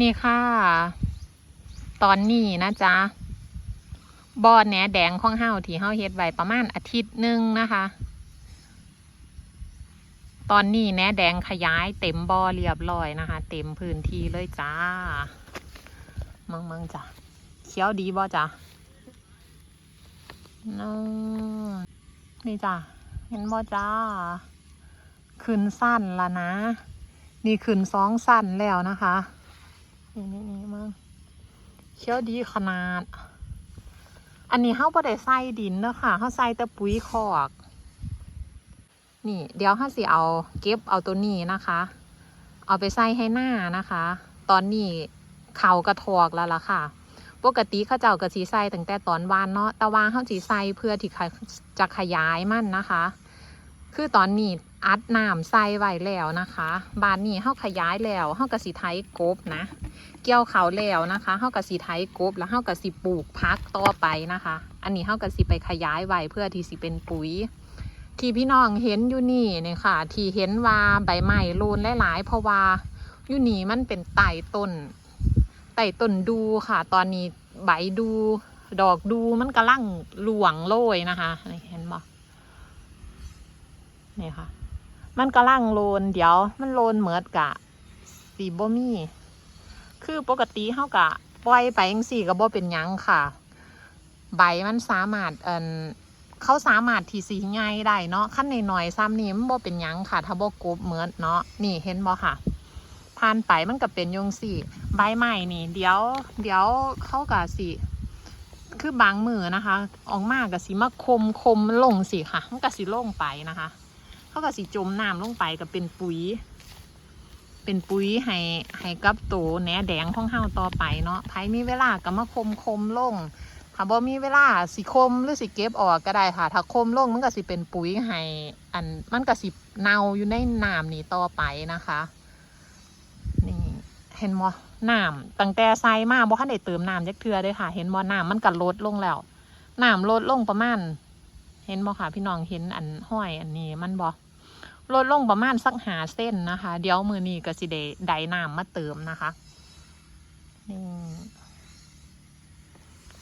นี่ค่ะ ตอนนี้นะจ๊ะบอนแหนแดงของเฮาที่เฮาเฮ็ดไว้ประมาณอาทิตย์หนึ่งนะคะ ตอนนี้แหนแดงขยายเต็มบอเรียบร้อยนะคะ เต็มพื้นที่เลยจ้ามืองมืองจ้ะเขียวดีบ่จ้ะนั่นนี่จ้ะเห็นบ่จ้าขึ้นสั้นละนะ นี่ขึ้นสองสั้นแล้วนะคะ นี่นี่นี่มึงเขียวดีขนาด อันนี้เฮาบ่ได้ใส่ดินเนอะค่ะเฮาใส่แต่ปุ๋ยคอก นี่ เดี๋ยวเฮาสิเอาเก็บเอาตัวนี้นะคะ เอาไปใส่ให้หน้านะคะ ตอนนี้เขากระทอกแล้วล่ะค่ะ ปกติเขาเจ้าก็สิใส่ตั้งแต่ตอนวานเนาะแต่ว่าเฮาสิใส่เพื่อที่จะขยายมันนะคะ คือตอนนี้อัดน้ำใส่ไว้แล้วนะคะ บานนี้เฮาขยายแล้วเฮากระสิไถกบนะ เกี่ยวเขาแล้วนะคะเฮากะสิไถกบแล้วเฮากะสิปลูกพักต่อไปนะคะ อันนี้เฮากะสิไปขยายไว้เพื่อที่สิเป็นปุ๋ย ที่พี่น้องเห็นอยู่นี่เนี่ยค่ะ ที่เห็นว่าใบไม้โลนหลายๆเพราะว่าอยู่นี่มันเป็นไต่ต้นไต่ต้นดูค่ะ ตอนนี้ใบดูดอกดูมันกำลังหลวงโรยนะคะนี่เห็นบ่นี่ค่ะ มันกำลังโลนเดี๋ยว มันโลนเหมือดกะสีบ่มี คือปกติเฮากะปล่อยไปจังซี่ก็บ่เป็นยังค่ะ ใบมันสามารถเอ่นเขาสามารถที่สีง่ายได้เนาะขั้นในหน่อยซ้ำนี่มันบ่เป็นยังค่ะ ถ้าบ่กบเหมือดเนาะนี่เห็นบ่ค่ะผ่านไปมันก็เป็นยงสี่ใบใหม่นี่ เดี๋ยว เดี๋ยวเขากะสิคือบางมือนะคะ ออกมากะสิมาคมคมลงสิค่ะ มันกะสิลงไปนะคะ เขาก็สิจมน้ำลงไปก็เป็นปุ๋ย เป็นปุ๋ยให้ให้กับโตแหนแดงของเฮาต่อไปเนาะไผมีเวลาก็มาคมคมลงถ้าบ่มีเวลาสิคมหรือสิเก็บออกก็ได้ค่ะถ้าคมลงมันก็สิเป็นปุ๋ยให้อันมันก็สิเน่าอยู่ในน้ำนี่ต่อไปนะคะนี่เห็นบ่น้ำตั้งแต่ใส่มาบ่ทันได้เติมน้ำจักเทือเด้อค่ะ เห็นบ่น้ำมันก็ลดลงแล้วน้ำลดลงประมาณ เห็นบ่ค่ะ พี่น้องเห็นอันห้อยอันนี้มันบ่ ลดลงประมาณสักหาเส้นนะคะ เดี๋ยวมือนี้ก็สิเดไดน้ำมาเติมนะคะนี่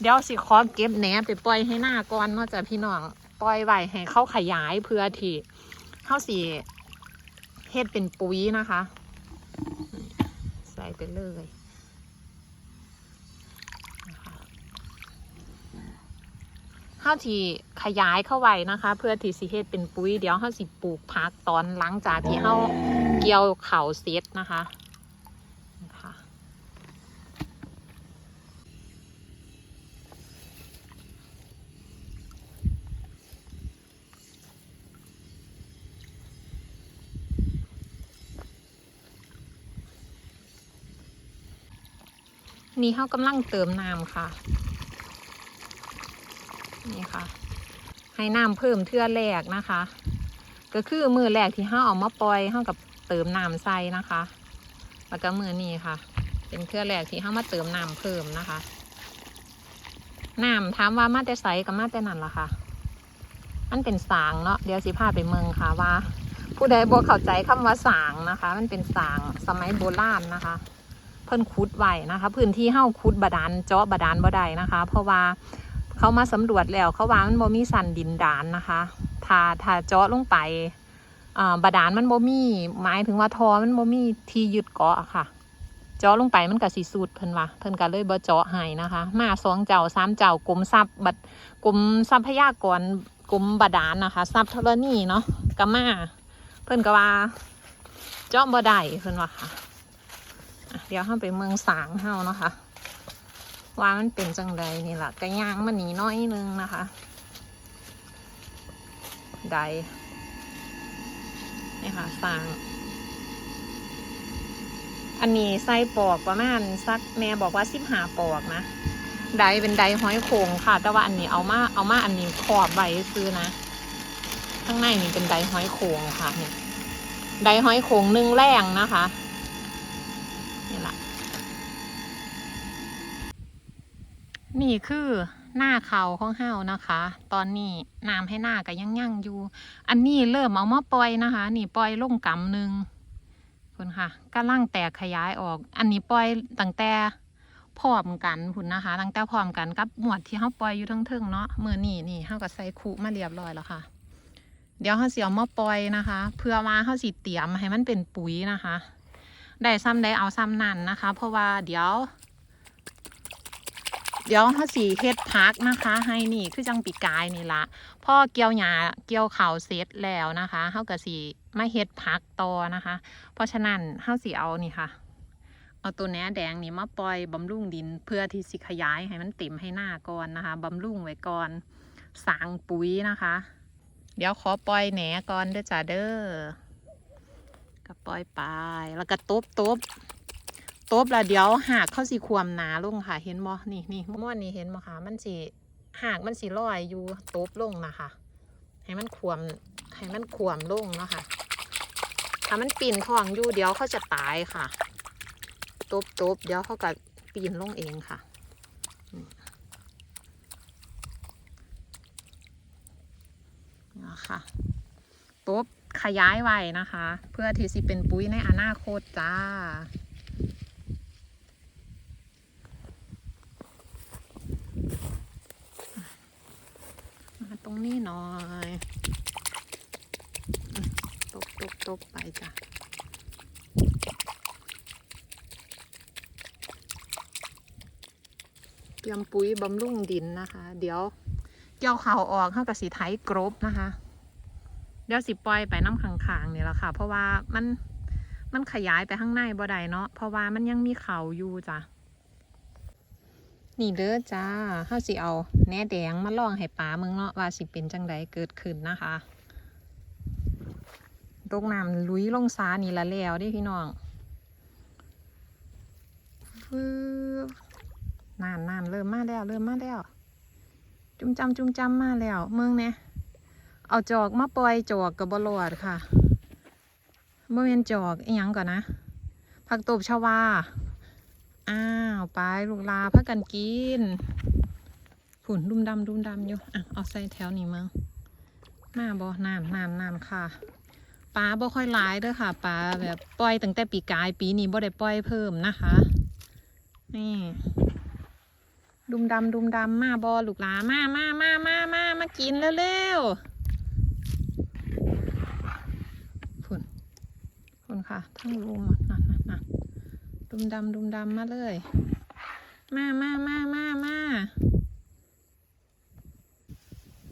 เดี๋ยวสิขอเก็บแหนไปปล่อยให้หน้าก่อนนอกจากพี่น้องปล่อยไว้ให้เขาขยายเพื่อที่เข้าสีเฮ็ดเป็นปุ๋ยนะคะ ใส่ไปเลยนะคะ ข้าวที่ขยายเข้าไว้นะคะ เพื่อที่สิเฮ็ดเป็นปุ๋ยเดี๋ยวข้าวสิปลูกพักตอนหลังจากที่ข้าเกี่ยวเข่าเซตนะคะนะคะนี่เขากำลังเติมน้ำค่ะ คะ ให้น้ำเพิ่มเทื่อแรกนะคะ ก็คือมือแรกที่เขาเอามาปล่อยเขากับเติมน้ำใส่นะคะ แล้วก็มือนี้ค่ะ เป็นเทื่อแรกที่เขามาเติมน้ำเพิ่มนะคะน้ำถามว่ามาแต่ใสกับมาแต่นั่นล่ะค่ะมันเป็นสางเนาะเดี๋ยวสิพาไปเมืองค่ะว่า ผู้ใดบ่เข้าใจคำว่าสางนะคะ มันเป็นสางสมัยโบราณนะคะ เพิ่นขุดไว้นะคะ พื้นที่เฮาขุดบาดาลเจาะบาดาลบ่ได้นะคะ เพราะว่า เขามาสำรวจแล้วเขาว่ามันบ่มีสันดินดานนะคะถ้าถ้าเจาะลงไปอ่าบาดาลมันบ่มีหมายถึงว่าทอมันบ่มีที่ยึดเกาะค่ะ เจาะลงไปมันก็สิสุดเพิ่นว่าเพิ่นก็เลยบ่เจาะให้นะคะ มาสองเจ้าสามเจ้ากรมทรัพย์บัดกรมทรัพยากรกรมบาดาลนะคะทรัพย์ธรณีเนาะก็มาเพิ่นก็ว่าเจาะบ่ได้เพิ่นว่าค่ะ เดี๋ยวเข้าไปเมืองสางเฮาเนาะคะ ว่ามันเป็นจังใดนี่แหละกระย่างมันหนีน้อยนึงนะคะ ใดนี่ค่ะสาง อันนี้ใส่ปอกประมาณสักแม่บอกว่าสิบหาปอกนะใดเป็นใดห้อยโขงค่ะ แต่ว่าอันนี้เอามาเอามาอันนี้ขอบไว้ซื้อนะข้างในนี่เป็นใดห้อยโขงค่ะเนี่ยใดห้อยโขงหนึ่งแรงนะคะนี่แหละ นี่คือหน้าเขาของเฮานะคะ ตอนนี้น้ำให้หน้าก็ยังยั่งอยู่ อันนี้เริ่มเอามาปล่อยนะคะ นี่ปล่อยลงกำหนึ่งพุ่นค่ะกำลังแตกขยายออก อันนี้ปล่อยตั้งแต่พร้อมกันพุ่นนะคะ ตั้งแต่พร้อมกันกับหมวดที่เขาปล่อยอยู่ทั้งเทิงๆเนาะมือนี่นี่เขาก็ใส่คุมาเรียบร้อยแล้วค่ะ เดี๋ยวเขาสิเอามาปล่อยนะคะ เพื่อว่าเขาสิเตรียมให้มันเป็นปุ๋ยนะคะ ได้ซ้ำได้เอาซ้ำนั่นนะคะ เพราะว่าเดี๋ยว เดี๋ยวเขาสีเฮ็ดพักนะคะ ให้นี่คือจังปีกายนี่ละพ่อเกี่ยวหญ้าเกี่ยวเข่าเสร็จแล้วนะคะเขาก็สีไมาเฮ็ดพักต่อนะคะ เพราะฉะนั้นเขาสีเอานี่ค่ะ เอาตัวแหนแดงนี่มาปล่อยบำรุงดินเพื่อที่สิขยายให้มันเต็มให้หน้าก่อนนะคะบำรุงไว้ก่อนสางปุ๋ยนะคะ เดี๋ยวขอปล่อยแหนก่อนเด้อจ้าเด้อก็ปล่อยไปแล้วก็ตบตบ ตบล้วเดี๋ยวหากเข้าสีความหนาลงค่ะ เห็นบ่นี่นี่ม้วนนี่เห็นบ่คะมันสีหากมันสีลอยอยู่ตบลงนะคะ ให้มันขวมให้มันขวมลงเนาะค่ะถ้ามันปีนท้องอยู่เดี๋ยวเขาจะตายค่ะ ตบตบเดี๋ยวเขาก็ปีนลงเองค่ะนี่นะคะตบขยายไว้นะคะ เพื่อที่สิเป็นปุ๋ยในอนาคตจ้า มาต รงนี้หน่อยตบตบตบไปจ้ะเตรียมปุ๋ยบำรุงดินนะคะ เดี๋ยวเกี่ยวข่าวออกเข้ากับสีไทยกรบนะคะ เดี๋ยวสิปล่อยไปน้ำขังๆนี่แหละค่ะ เพราะว่ามันมันขยายไปข้างในบ่ได้เนาะเพราะว่ามันยังมีเขาอยู่จ้ะ นี่เด้อจ้าเฮาสิเอาแหนแดงมาลองให้ปลามืองเนาะว่าสิเป็นจังใดเกิดขึ้นนะคะตกน้ำลุยลงซานี่ละแล้วดิพี่น้องฟืบนานนานเริ่มมาแล้วเริ่มมาแล้ว จุ่มจำจุ่มจำมาแล้วเมืองเนี่ยเอาจอกมาปล่อยจอกกับบลอดค่ะบ่เป็นจอกอีหยังก่อนนะผักตบชวา อ้าวไปลูกลาพักกันกินผุนดุมดำดุมดำอยู่อะเอาใส่แถวนี้มั้งมาบ่นานนานนานค่ะปลาบ่ค่อยหลายเด้อค่ะปลาแบบปล่อยตั้งแต่ปีกายปีนี้บ่ได้ปล่อยเพิ่มนะคะ นี่ ดุมดำดุมดำมาบอลูกหลามามามามามามากินเร็วๆฝุ่นฝุ่นค่ะทั้งรุมอะนั่นนั่นนั่น ดุมดำดุมดำมาเลย มามามามามา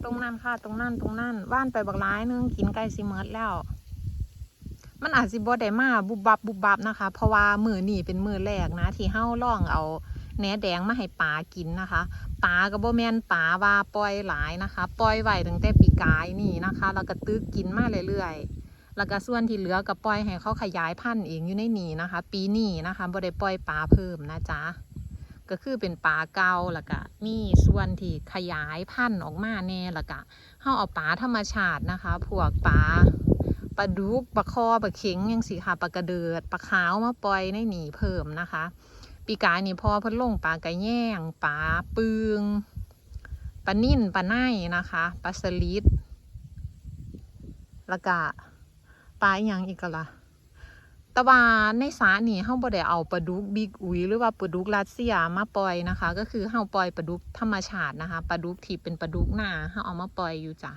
ตรงนั้นค่ะ ตรงนั้นตรงนั้นว่านไปบักร้ายนึงกินไก่สิเมิร์ดแล้ว มันอาจสิบ่ได้มาบุบบับบุบบับนะคะ เพราะว่ามือนี่เป็นมือแรกนะที่เฮ้าล่องเอาแหนแดงมาให้ปลากินนะคะปลาก็บ่แม่นปลาว่าปล่อยหลายนะคะ ปล่อยไว้ตั้งแต่ปีกายนี่นะคะ แล้วก็ตึกกินมาเรื่อยๆ แล้วก็ส่วนที่เหลือก็ปล่อยให้เขาขยายพันธุ์เองอยู่ในนี่นะคะ ปีนี้นะคะบ่ได้ปล่อยปลาเพิ่มนะจ๊ะก็คือเป็นปลาเก่าแล้วก็มีส่วนที่ขยายพันธุ์ออกมาแน่แล้วก็เฮาเอาปลาธรรมชาตินะคะ พวกปลาปลาดุกปลาคอปลาเข็งยังสิค่ะปลากระเดิดปลาขาวมาปล่อยในนี่เพิ่มนะคะ ปีกายนี่พอเพิ่นลงปลากระแย่งปลาปึงปลานิ่นปลาไนนะคะปลาสลิดแล้วก็ ปลาอหยังอีกก็ล่ะแต่ว่าในสานี่เฮาบ่ได้เอาปลาดุกบิ๊กอุยหรือว่าปลาดุกรัสเซียมาปล่อยนะคะ ก็คือเฮาปล่อยปลาดุกธรรมชาตินะคะปลาดุกที่เป็นปลาดุกหน้าเฮาเอามาปล่อยอยู่จ้ะ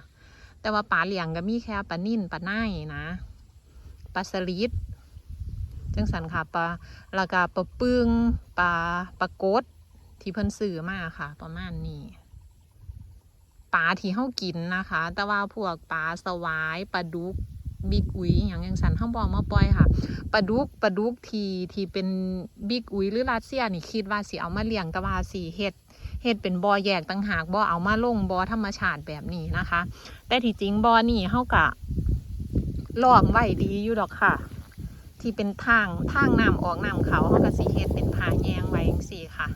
แต่ว่าปลาเหลียงก็มีแค่ปลานิ่นปลาไนนะปลาสลิดจังสันค่ะปลาแล้วก็ปลาปึ้งปลาปลากดที่เพิ่นซื้อมาค่ะ ประมาณนี้ปลาที่เฮากินนะคะ แต่ว่าพวกปลาสวายปลาดุก บิ๊กอุยอย่างยังสันเฮาบอกมาปล่อยค่ะปลาดุกปลาดุกทีที่เป็นบิ๊กอุยหรือรัสเซียนี่คิดว่าสิเอามาเลี้ยงแต่ว่าสิเฮ็ดเฮ็ดเป็นบ่อแยกต่างหากบ่เอามาลงบ่อธรรมชาติแบบนี้นะคะ แต่ที่จริงบ่อนี่เฮากะลองไว้ดีอยู่ดอกค่ะ ที่เป็นทางทางน้ำออกน้ำเขาเขาก็สีเฮ็ดเป็นผาแยงไว้จังซี่ค่ะ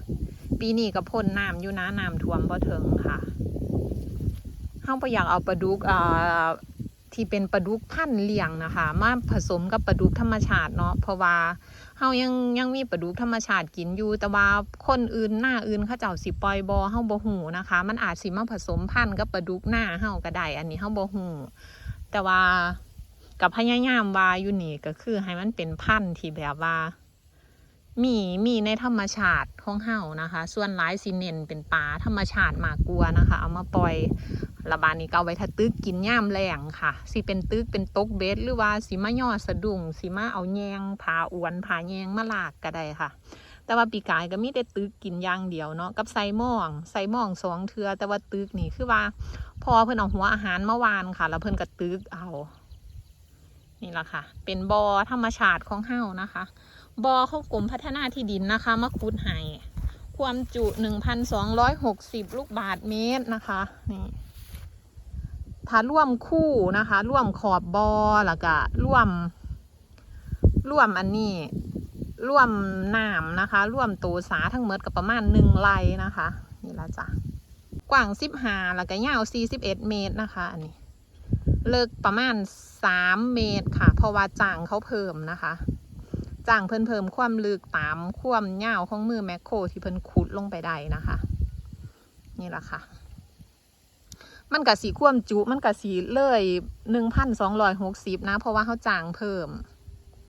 ปีนี้ก็พ่นน้ำอยู่นะน้ำท่วมบ่ถึงค่ะเฮาบ่อยากเอาปลาดุกอ่า ที่เป็นปลาดุกพันเลี้ยงนะคะ มาผสมกับปลาดุกธรรมชาติเนาะเพราะว่าเฮายังยังมีปลาดุกธรรมชาติกินอยู่ แต่ว่าคนอื่นหน้าอื่นเขาเจ้าสิปล่อยบ่เฮาบ่ฮู้นะคะ มันอาจสิมาผสมพันธุ์กับปลาดุกหน้าเฮาก็ได้อันนี้เฮาบ่ฮู้แต่ว่ากับพยายามว่าอยู่นี่ก็คือให้มันเป็นพันธุ์ที่แบบว่า มีมีในธรรมชาติของเฮานะคะ ส่วนหลายสิเน้นเป็นปลาธรรมชาติมากกว่านะคะ เอามาปล่อย ระบานนี้ก็เอาไว้ถ้าตึกกินย่ามแรงค่ะ สิเป็นตึกเป็นตกเบ็ดหรือว่าสิมาย่อสะดุ้งสิมาเอาแยงผาอวนผาแยงมาลากก็ได้ค่ะ แต่ว่าปีกายก็มีแต่ตึกกินย่างเดียวเนาะกับไซม่องไซม่องสองเทือแต่ว่าตึกนี่คือว่าพอเพิ่นเอาหัวอาหารเมาวานค่ะ แล้วเพิ่นก็ตึกเอานี่แหละค่ะ เป็นบอธรรมชาติของเฮานะคะ บอเข้ากรมพัฒนาที่ดินนะคะมาขุดให้ความจุ 1,260 ลูกบาทเมตรนะคะ นี่ ถ้าร่วมคู่นะคะ ร่วมขอบบอแล้วก็ร่วม ร่วมอันนี้ ร่วมน้ำนะคะ ร่วมตูสาทั้งหมดกับประมาณหนึ่งไร่นะคะ นี่ละจ้ะกว้างสิบห้าแล้วก็ยาวสี่สิบเอ็ดเมตรนะคะ อันนี้ เลิกประมาณสามเมตรค่ะ เพราะว่าจ้างเขาเพิ่มนะคะจ้างเพิ่นเพิ่มความลึกตามความยาวของมือแมคโครที่เพิ่นขุดลงไปได้นะคะ นี่แหละค่ะ มันกับสีควมจุ มันกับสีเลยหนึ่งพันสองร้อยหกสิบนะ เพราะว่าเขาจ้างเพิ่ม